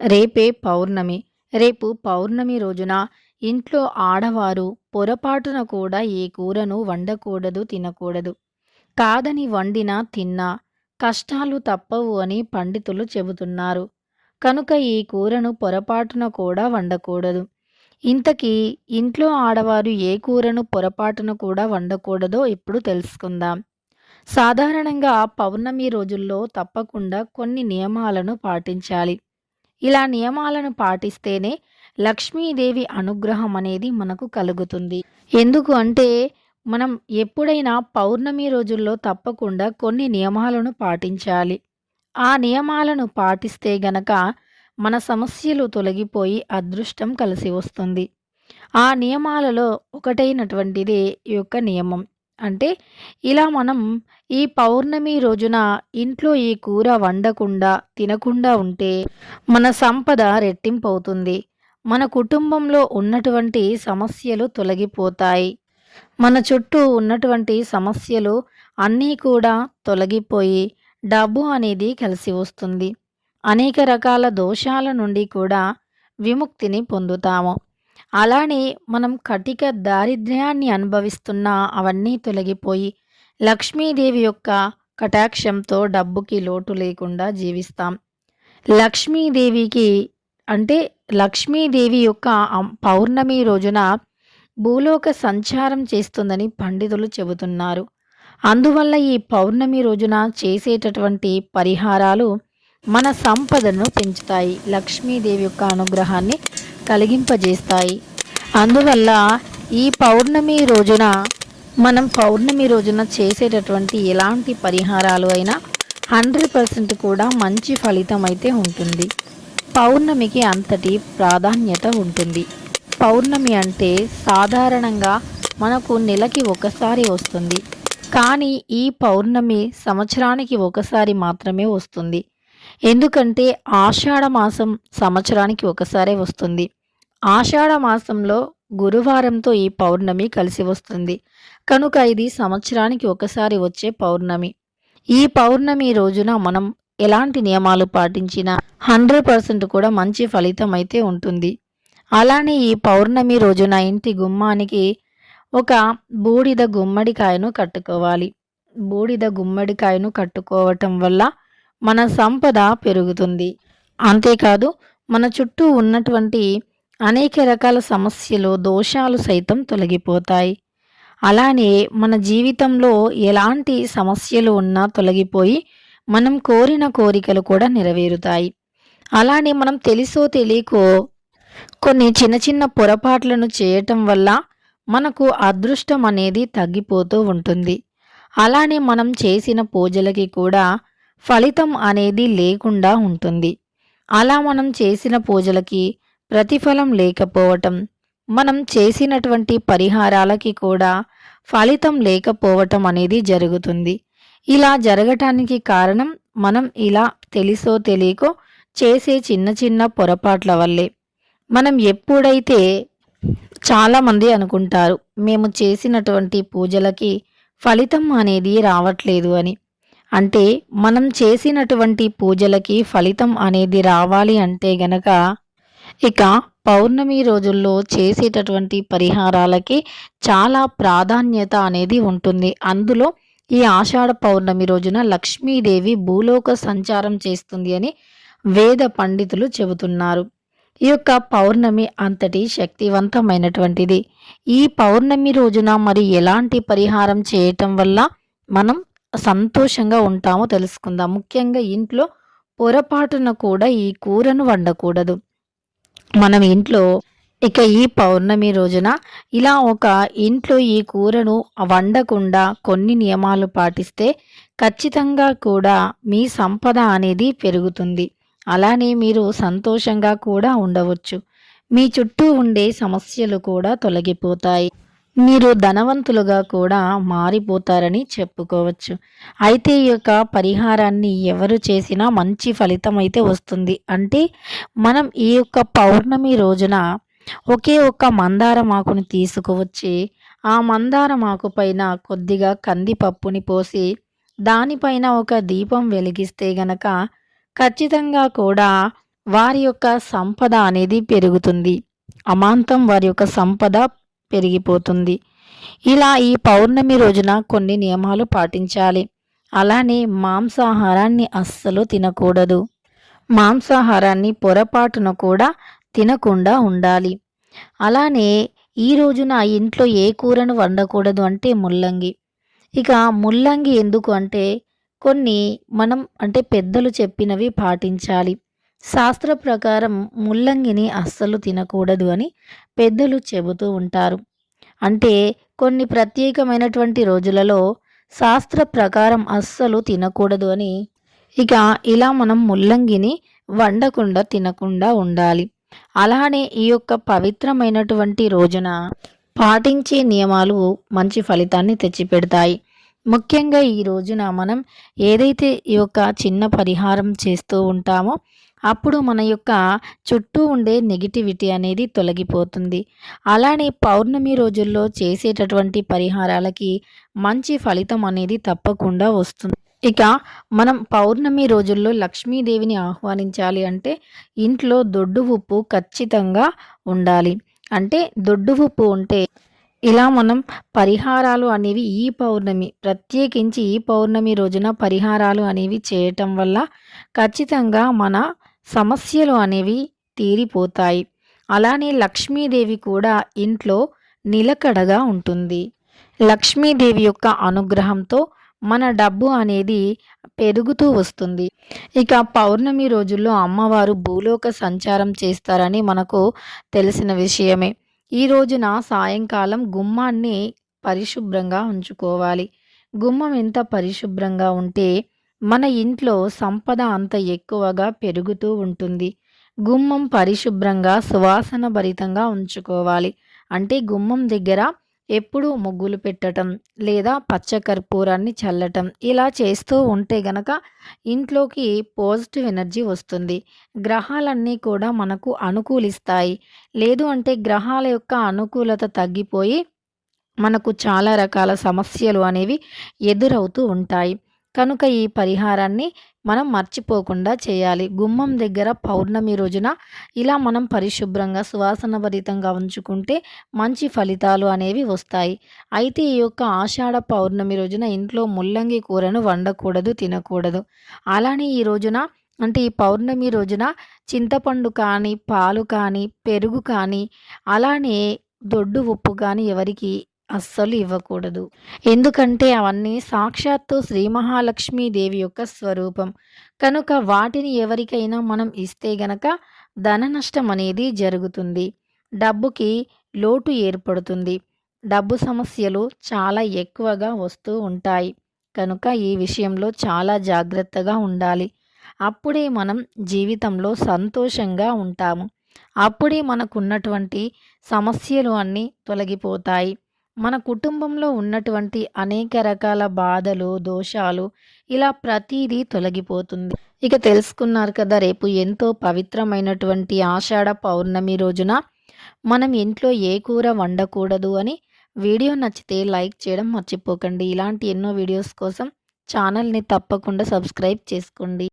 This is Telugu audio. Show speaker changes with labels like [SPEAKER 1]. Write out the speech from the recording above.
[SPEAKER 1] రేపే పౌర్ణమి. రేపు పౌర్ణమి రోజున ఇంట్లో ఆడవారు పొరపాటున కూడా ఏ కూరను వండకూడదు తినకూడదు. కాదని వండినా తిన్నా కష్టాలు తప్పవు అని పండితులు చెబుతున్నారు. కనుక ఈ కూరను పొరపాటున కూడా వండకూడదు. ఇంతకీ ఇంట్లో ఆడవారు ఏ కూరను పొరపాటున కూడా వండకూడదో ఇప్పుడు తెలుసుకుందాం. సాధారణంగా పౌర్ణమి రోజుల్లో తప్పకుండా కొన్ని నియమాలను పాటించాలి. ఇలా నియమాలను పాటిస్తేనే లక్ష్మీదేవి అనుగ్రహం అనేది మనకు కలుగుతుంది. ఎందుకు అంటే మనం ఎప్పుడైనా పౌర్ణమి రోజుల్లో తప్పకుండా కొన్ని నియమాలను పాటించాలి. ఆ నియమాలను పాటిస్తే గనక మన సమస్యలు తొలగిపోయి అదృష్టం కలిసి వస్తుంది. ఆ నియమాలలో ఒకటైనటువంటిదే ఈ యొక్క నియమం. అంటే ఇలా మనం ఈ పౌర్ణమి రోజున ఇంట్లో ఈ కూర వండకుండా తినకుండా ఉంటే మన సంపద రెట్టింపు అవుతుంది మన కుటుంబంలో ఉన్నటువంటి సమస్యలు తొలగిపోతాయి. మన చుట్టూ ఉన్నటువంటి సమస్యలు అన్నీ కూడా తొలగిపోయి డబ్బు అనేది కలిసి వస్తుంది. అనేక రకాల దోషాల నుండి కూడా విముక్తిని పొందుతాము. అలానే మనం కటిక దారిద్ర్యాన్ని అనుభవిస్తున్నా అవన్నీ తొలగిపోయి లక్ష్మీదేవి యొక్క కటాక్షంతో డబ్బుకి లోటు లేకుండా జీవిస్తాం. లక్ష్మీదేవికి అంటే లక్ష్మీదేవి యొక్క పౌర్ణమి రోజున భూలోక సంచారం చేస్తుందని పండితులు చెబుతున్నారు. అందువల్ల ఈ పౌర్ణమి రోజున చేసేటటువంటి పరిహారాలు మన సంపదను పెంచుతాయి. లక్ష్మీదేవి యొక్క అనుగ్రహాన్ని కలిగింపజేస్తాయి. అందువల్ల ఈ పౌర్ణమి రోజున మనం పౌర్ణమి రోజున చేసేటటువంటి ఎలాంటి పరిహారాలు అయినా హండ్రెడ్ పర్సెంట్ కూడా మంచి ఫలితం అయితే ఉంటుంది. పౌర్ణమికి అంతటి ప్రాధాన్యత ఉంటుంది. పౌర్ణమి అంటే సాధారణంగా మనకు నెలకి ఒకసారి వస్తుంది. కానీ ఈ పౌర్ణమి సంవత్సరానికి ఒకసారి మాత్రమే వస్తుంది. ఎందుకంటే ఆషాఢ మాసం సంవత్సరానికి ఒకసారే వస్తుంది. ఆషాఢ మాసంలో గురువారంతో ఈ పౌర్ణమి కలిసి వస్తుంది. కనుక ఇది సంవత్సరానికి ఒకసారి వచ్చే పౌర్ణమి. ఈ పౌర్ణమి రోజున మనం ఎలాంటి నియమాలు పాటించినా హండ్రెడ్ పర్సెంట్ కూడా మంచి ఫలితం అయితే ఉంటుంది. అలానే ఈ పౌర్ణమి రోజున ఇంటి గుమ్మానికి ఒక బూడిద గుమ్మడికాయను కట్టుకోవాలి. బూడిద గుమ్మడికాయను కట్టుకోవటం వల్ల మన సంపద పెరుగుతుంది. అంతేకాదు మన చుట్టూ ఉన్నటువంటి అనేక రకాల సమస్యలు దోషాలు సైతం తొలగిపోతాయి. అలానే మన జీవితంలో ఎలాంటి సమస్యలు ఉన్నా తొలగిపోయి మనం కోరిన కోరికలు కూడా నెరవేరుతాయి. అలానే మనం తెలుసో తెలియకో కొన్ని చిన్న చిన్న పొరపాట్లను చేయటం వల్ల మనకు అదృష్టం అనేది తగ్గిపోతూ ఉంటుంది. అలానే మనం చేసిన పూజలకి కూడా ఫలితం అనేది లేకుండా ఉంటుంది. అలా మనం చేసిన పూజలకి ప్రతిఫలం లేకపోవటం మనం చేసినటువంటి పరిహారాలకి కూడా ఫలితం లేకపోవటం అనేది జరుగుతుంది. ఇలా జరగటానికి కారణం మనం ఇలా తెలుసో తెలియకో చేసే చిన్న చిన్న పొరపాట్ల వల్లే. మనం ఎప్పుడైతే చాలామంది అనుకుంటారు మేము చేసినటువంటి పూజలకి ఫలితం అనేది రావట్లేదు అని. అంటే మనం చేసినటువంటి పూజలకి ఫలితం అనేది రావాలి అంటే గనక ఇక పౌర్ణమి రోజుల్లో చేసేటటువంటి పరిహారాలకి చాలా ప్రాధాన్యత అనేది ఉంటుంది. అందులో ఈ ఆషాఢ పౌర్ణమి రోజున లక్ష్మీదేవి భూలోక సంచారం చేస్తుంది అని వేద పండితులు చెబుతున్నారు. ఈ యొక్క పౌర్ణమి అంతటి శక్తివంతమైనటువంటిది. ఈ పౌర్ణమి రోజున మరి ఎలాంటి పరిహారం చేయటం వల్ల మనం సంతోషంగా ఉంటామో తెలుసుకుందాం. ముఖ్యంగా ఇంట్లో పొరపాటున కూడా ఈ కూరను వండకూడదు. మనం ఇంట్లో ఇక ఈ పౌర్ణమి రోజున ఇలా ఒక ఇంట్లో ఈ కూరను వండకుండా కొన్ని నియమాలు పాటిస్తే ఖచ్చితంగా కూడా మీ సంపద అనేది పెరుగుతుంది. అలానే మీరు సంతోషంగా కూడా ఉండవచ్చు. మీ చుట్టూ ఉండే సమస్యలు కూడా తొలగిపోతాయి. మీరు ధనవంతులుగా కూడా మారిపోతారని చెప్పుకోవచ్చు. అయితే ఈ యొక్క పరిహారాన్ని ఎవరు చేసినా మంచి ఫలితం అయితే వస్తుంది. అంటే మనం ఈ యొక్క పౌర్ణమి రోజున ఒకే ఒక్క మందారం ఆకుని తీసుకువచ్చి ఆ మందారం ఆకు పైన కొద్దిగా కందిపప్పుని పోసి దానిపైన ఒక దీపం వెలిగిస్తే గనక ఖచ్చితంగా కూడా వారి యొక్క సంపద అనేది పెరుగుతుంది. అమాంతం వారి యొక్క సంపద పెరిగిపోతుంది. ఇలా ఈ పౌర్ణమి రోజున కొన్ని నియమాలు పాటించాలి. అలానే మాంసాహారాన్ని అస్సలు తినకూడదు. మాంసాహారాన్ని పొరపాటున కూడా తినకుండా ఉండాలి. అలానే ఈ రోజున ఇంట్లో ఏ కూరను వండకూడదు అంటే ముల్లంగి. ఇక ముల్లంగి ఎందుకు అంటే కొన్ని మనం అంటే పెద్దలు చెప్పినవి పాటించాలి. శాస్త్ర ప్రకారం ముల్లంగిని అస్సలు తినకూడదు అని పెద్దలు చెబుతూ ఉంటారు. అంటే కొన్ని ప్రత్యేకమైనటువంటి రోజులలో శాస్త్ర ప్రకారం అస్సలు తినకూడదు అని ఇక ఇలా మనం ముల్లంగిని వండకుండా తినకుండా ఉండాలి. అలానే ఈ యొక్క పవిత్రమైనటువంటి రోజున పాటించే నియమాలు మంచి ఫలితాన్ని తెచ్చిపెడతాయి. ముఖ్యంగా ఈ రోజున మనం ఏదైతే ఈ యొక్క చిన్న పరిహారం చేస్తూ ఉంటామో అప్పుడు మన యొక్క చుట్టూ ఉండే నెగిటివిటీ అనేది తొలగిపోతుంది. అలానే పౌర్ణమి రోజుల్లో చేసేటటువంటి పరిహారాలకి మంచి ఫలితం అనేది తప్పకుండా వస్తుంది. ఇక మనం పౌర్ణమి రోజుల్లో లక్ష్మీదేవిని ఆహ్వానించాలి అంటే ఇంట్లో దొడ్డు ఉప్పు ఖచ్చితంగా ఉండాలి. అంటే దొడ్డు ఉప్పు ఉంటే ఇలా మనం పరిహారాలు అనేవి ఈ పౌర్ణమి ప్రత్యేకించి ఈ పౌర్ణమి రోజున పరిహారాలు అనేవి చేయటం వల్ల ఖచ్చితంగా మన సమస్యలు అనేవి తీరిపోతాయి. అలానే లక్ష్మీదేవి కూడా ఇంట్లో నిలకడగా ఉంటుంది. లక్ష్మీదేవి యొక్క అనుగ్రహంతో మన డబ్బు అనేది పెరుగుతూ వస్తుంది. ఇక పౌర్ణమి రోజుల్లో అమ్మవారు భూలోక సంచారం చేస్తారని మనకు తెలిసిన విషయమే. ఈ రోజున సాయంకాలం గుమ్మాన్ని పరిశుభ్రంగా ఉంచుకోవాలి. గుమ్మం ఎంత పరిశుభ్రంగా ఉంటే మన ఇంట్లో సంపద అంత ఎక్కువగా పెరుగుతూ ఉంటుంది. గుమ్మం పరిశుభ్రంగా సువాసన భరితంగా ఉంచుకోవాలి. అంటే గుమ్మం దగ్గర ఎప్పుడూ ముగ్గులు పెట్టడం లేదా పచ్చకర్పూరాన్ని చల్లటం ఇలా చేస్తూ ఉంటే గనక ఇంట్లోకి పాజిటివ్ ఎనర్జీ వస్తుంది. గ్రహాలన్నీ కూడా మనకు అనుకూలిస్తాయి. లేదు అంటే గ్రహాల యొక్క అనుకూలత తగ్గిపోయి మనకు చాలా రకాల సమస్యలు అనేవి ఎదురవుతూ ఉంటాయి. కనుక ఈ పరిహారాన్ని మనం మర్చిపోకుండా చేయాలి. గుమ్మం దగ్గర పౌర్ణమి రోజున ఇలా మనం పరిశుభ్రంగా సువాసన భరితంగా ఉంచుకుంటే మంచి ఫలితాలు అనేవి వస్తాయి. అయితే ఈ యొక్క ఆషాఢ పౌర్ణమి రోజున ఇంట్లో ముల్లంగి కూరను వండకూడదు తినకూడదు. అలానే ఈ రోజున అంటే ఈ పౌర్ణమి రోజున చింతపండు కానీ పాలు కానీ పెరుగు కానీ అలానే దొడ్డు ఉప్పు కానీ ఎవరికి అస్సలు ఇవ్వకూడదు. ఎందుకంటే అవన్నీ సాక్షాత్తు శ్రీ మహాలక్ష్మీదేవి యొక్క స్వరూపం. కనుక వాటిని ఎవరికైనా మనం ఇస్తే గనక ధన నష్టం అనేది జరుగుతుంది. డబ్బుకి లోటు ఏర్పడుతుంది. డబ్బు సమస్యలు చాలా ఎక్కువగా వస్తూ ఉంటాయి. కనుక ఈ విషయంలో చాలా జాగ్రత్తగా ఉండాలి. అప్పుడే మనం జీవితంలో సంతోషంగా ఉంటాము. అప్పుడే మనకున్నటువంటి సమస్యలు అన్నీ తొలగిపోతాయి. మన కుటుంబంలో ఉన్నటువంటి అనేక రకాల బాధలు దోషాలు ఇలా ప్రతిదీ తొలగిపోతుంది. ఇక తెలుసుకున్నారు కదా రేపు ఎంతో పవిత్రమైనటువంటి ఆషాఢ పౌర్ణమి రోజున మనం ఇంట్లో ఏ కూర వండకూడదు అని వీడియో నచ్చితే లైక్ చేయడం మర్చిపోకండి. ఇలాంటి ఎన్నో వీడియోస్ కోసం ఛానల్ని తప్పకుండా సబ్స్క్రైబ్ చేసుకోండి.